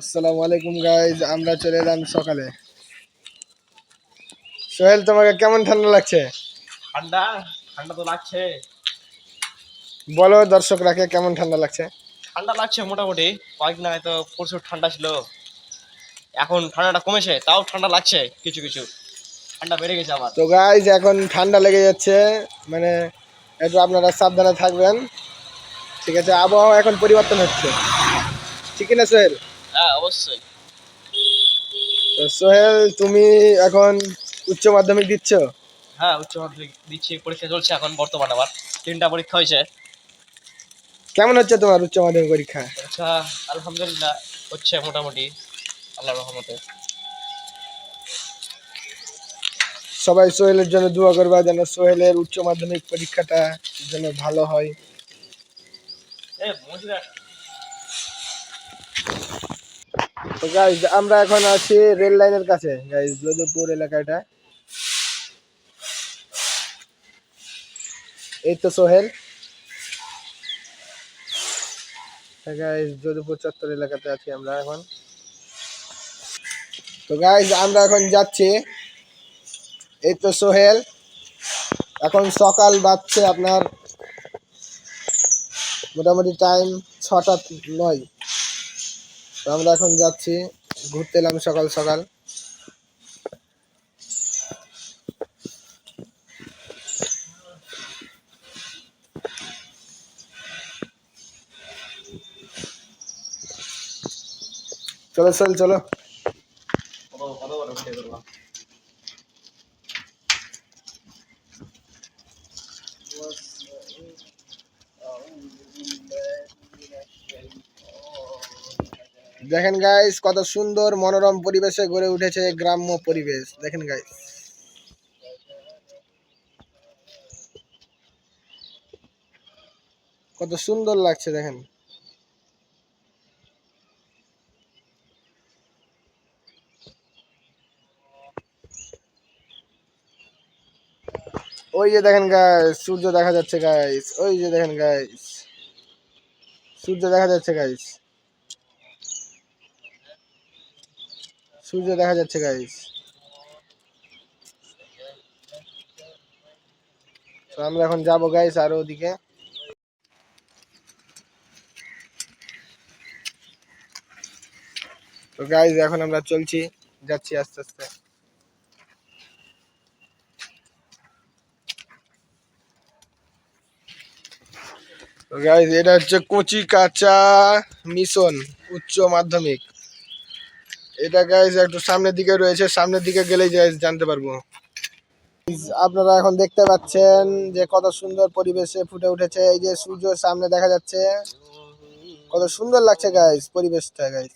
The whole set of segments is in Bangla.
আসসালামু আলাইকুম গাইজ আমরা চলে এলাম সকালে। সোহেল তোমাকে কেমন ঠান্ডা লাগছে? ঠান্ডা? ঠান্ডা তো লাগছে। বলো দর্শকরাকে কেমন ঠান্ডা লাগছে? ঠান্ডা লাগছে মোটামুটি। কয়েকদিন আগে তো প্রচুর ঠান্ডা ছিল। এখন ঠান্ডাটা কমেছে তাও ঠান্ডা লাগছে কিছু কিছু। ঠান্ডা বেড়ে গেছে আমার তো গাইজ এখন ঠান্ডা লেগে যাচ্ছে। মানে একটু আপনারা সাবধানে থাকবেন। ঠিক আছে আবহাওয়া এখন পরিবর্তন হচ্ছে। ঠিক না সোহেল? হ্যাঁ অবশ্যই। তো সোহেল তুমি এখন উচ্চ মাধ্যমিক দিচ্ছ? হ্যাঁ উচ্চ মাধ্যমিক দিচ্ছি পরীক্ষা চলছে এখন বর্তমানে আবার। তিনটা পরীক্ষা হয়েছে। কেমন হচ্ছে তোমার উচ্চ মাধ্যমিক পরীক্ষা? পরীক্ষা আলহামদুলিল্লাহ হচ্ছে মোটামুটি আল্লাহর রহমতে। সবাই সোহেলের জন্য দোয়া করবা যেন সোহেলের উচ্চ মাধ্যমিক পরীক্ষাটা যেন ভালো হয়। এ মজুরা তো গাইজ আমরা এখন আছি রেল লাইনের কাছে। গাইজ যোধপুর এলাকাটা। এই তো সোহেল। গাইজ যোধপুর চত্বর এলাকাতে আছি আমরা এখন। তো গাইজ আমরা এখন যাচ্ছি। এই তো সোহেল। এখন সকাল বাজছে আপনার। মোটামুটি টাইম ছটা নয়। তো আমরা এখন যাচ্ছি ঘুরতে এলাম সকাল সকাল। চলো চল চলো কত কত বড় উঠে করলাম দেখেন গাইস কত সুন্দর মনোরম পরিবেশে গড়ে উঠেছে গ্রাম্য পরিবেশ। দেখেন গাইস কত সুন্দর লাগছে, দেখেন। ওই যে দেখেন গাইস সূর্য দেখা যাচ্ছে গাইস ওই যে দেখেন গাইস সূর্য দেখা যাচ্ছে গাইস সূর্য দেখা যাচ্ছে গাইস তো আমরা এখন যাব গাইস আরও ওদিকে। তো গাইস এখন আমরা চলছি, যাচ্ছি আস্তে আস্তে। তো গাইস এটা হচ্ছে কচি কাঁচা মিশন উচ্চ মাধ্যমিক। এটা গাইজ একটু সামনের দিকে রয়েছে সামনের দিকে গেলেই গাইজ জানতে পারব। আপনারা এখন দেখতে পাচ্ছেন যে কত সুন্দর পরিবেশে ফুটে উঠেছে। এই যে সূর্য সামনে দেখা যাচ্ছে। কত সুন্দর লাগছে গাইজ পরিবেশটা গাইজ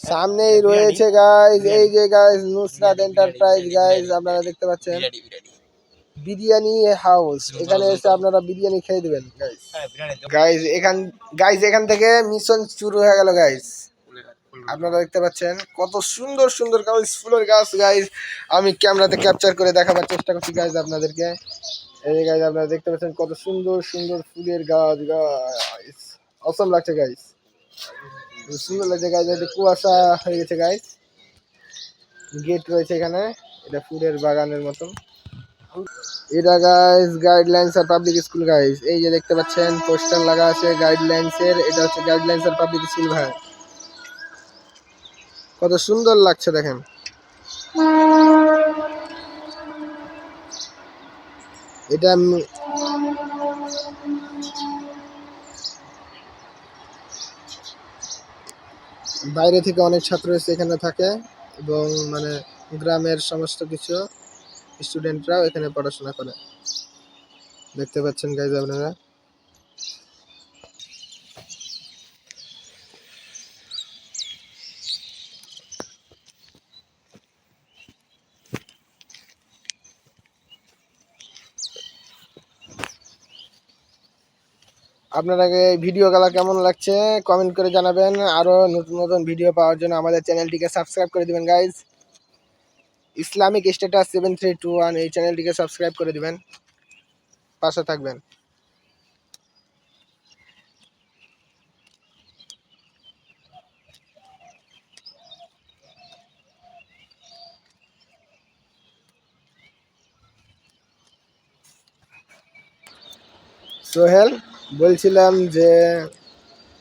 সামনেই রয়েছে গাইজ এই যে গাইজ নুসরাত এন্টারপ্রাইজ গাইজ আপনারা দেখতে পাচ্ছেন। বিরিয়ানি হাউস। এখানে এসে আপনারা বিরিয়ানি খেয়ে দেবেন গাইজ হ্যাঁ এখান গাইজ এখান থেকে মিশন শুরু হয়ে গেল গাইজ আপনারা দেখতে পাচ্ছেন কত সুন্দর সুন্দর গাছ ফুলের গাছ গাইজ আমি ক্যামেরাতে ক্যাপচার করে দেখাবার চেষ্টা করছি গাইজ আপনাদেরকে। এই যে গাইজ আপনারা দেখতে পাচ্ছেন কত সুন্দর সুন্দর ফুলের গাছ গাইজ অসম লাগছে গাইজ সুন্দর লাগছে গাইজ একটু কুয়াশা হয়ে গেছে গাইজ গেট রয়েছে এখানে এটা ফুলের বাগানের মতন। এটা গাইজ গাইডলাইন্স আর পাবলিক স্কুল গাইজ এই যে দেখতে পাচ্ছেন পোস্টার লাগা আছে গাইডলাইন্স এর। এটা হচ্ছে গাইডলাইন্স আর পাবলিক স্কুল ভাই। কত সুন্দর লাগছে দেখেন। এটা বাইরে থেকে অনেক ছাত্র এসে এখানে থাকে এবং মানে গ্রামের সমস্ত কিছু। স্টুডেন্টরাও এখানে পড়াশোনা করে। দেখতে পাচ্ছেন গাইজ আপনারা। আপনারাকে ভিডিও গুলা কেমন লাগছে? কমেন্ট করে জানাবেন। আরও নতুন নতুন ভিডিও পাওয়ার জন্য আমাদের চ্যানেলটিকে সাবস্ক্রাইব করে দিবেন guys Islamic status seven three two one এই চ্যানেলটিকে সাবস্ক্রাইব করে দিবেন। পাশে থাকবেন। সোহেল বলছিলাম যে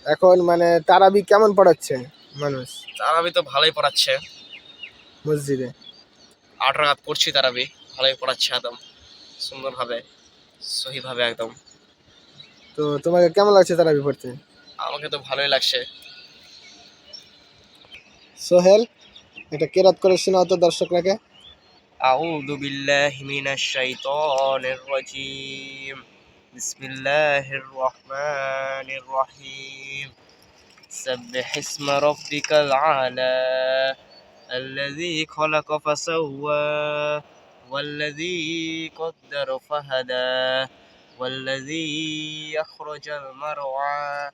এখন মানে তারাবি কেমন পড়াচ্ছে মানুষ? তারাবি তো ভালোই পড়াচ্ছে। মসজিদে। আট রাগাত পড়ছি তারাবি ভালোই পড়াচ্ছে একদম সুন্দরভাবে সহিভাবে একদম তো তোমাকে কেমন লাগছে তারাবি পড়তে আমাকে তো ভালোই লাগছে সোহেল এটা কেরাত করে শোনাও তো দর্শকরাকে أعوذ بالله من الشيطان الرجيم بسم الله الرحمن الرحيم سبح اسم ربك العلى الذي خلق فسوى والذي قدر فهدى والذي أخرج المرعى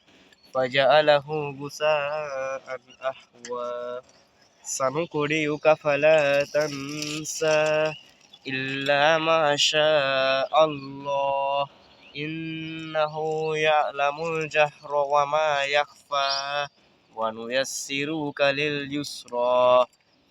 فجعله غثاء أحوى. سنقرئك فلا تنسى إلا ما شاء الله إنه يعلم الجهر وما يخفى ونيسرك لليسرى.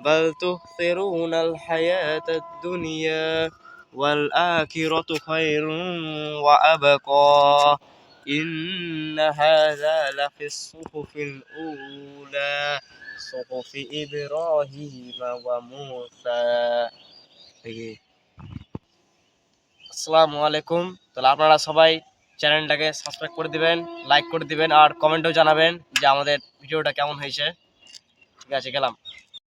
بل تؤثرون الحياة الدنيا والآخرة خير وأبقى إن هذا لفي الصحف الأولى صحف إبراهيم وموسى দেখি আসসালামু আলাইকুম তাহলে আপনারা সবাই চ্যানেলটাকে সাবস্ক্রাইব করে দিবেন লাইক করে দিবেন আর কমেন্টেও জানাবেন যে আমাদের ভিডিওটা কেমন হয়েছে ঠিক আছে গেলাম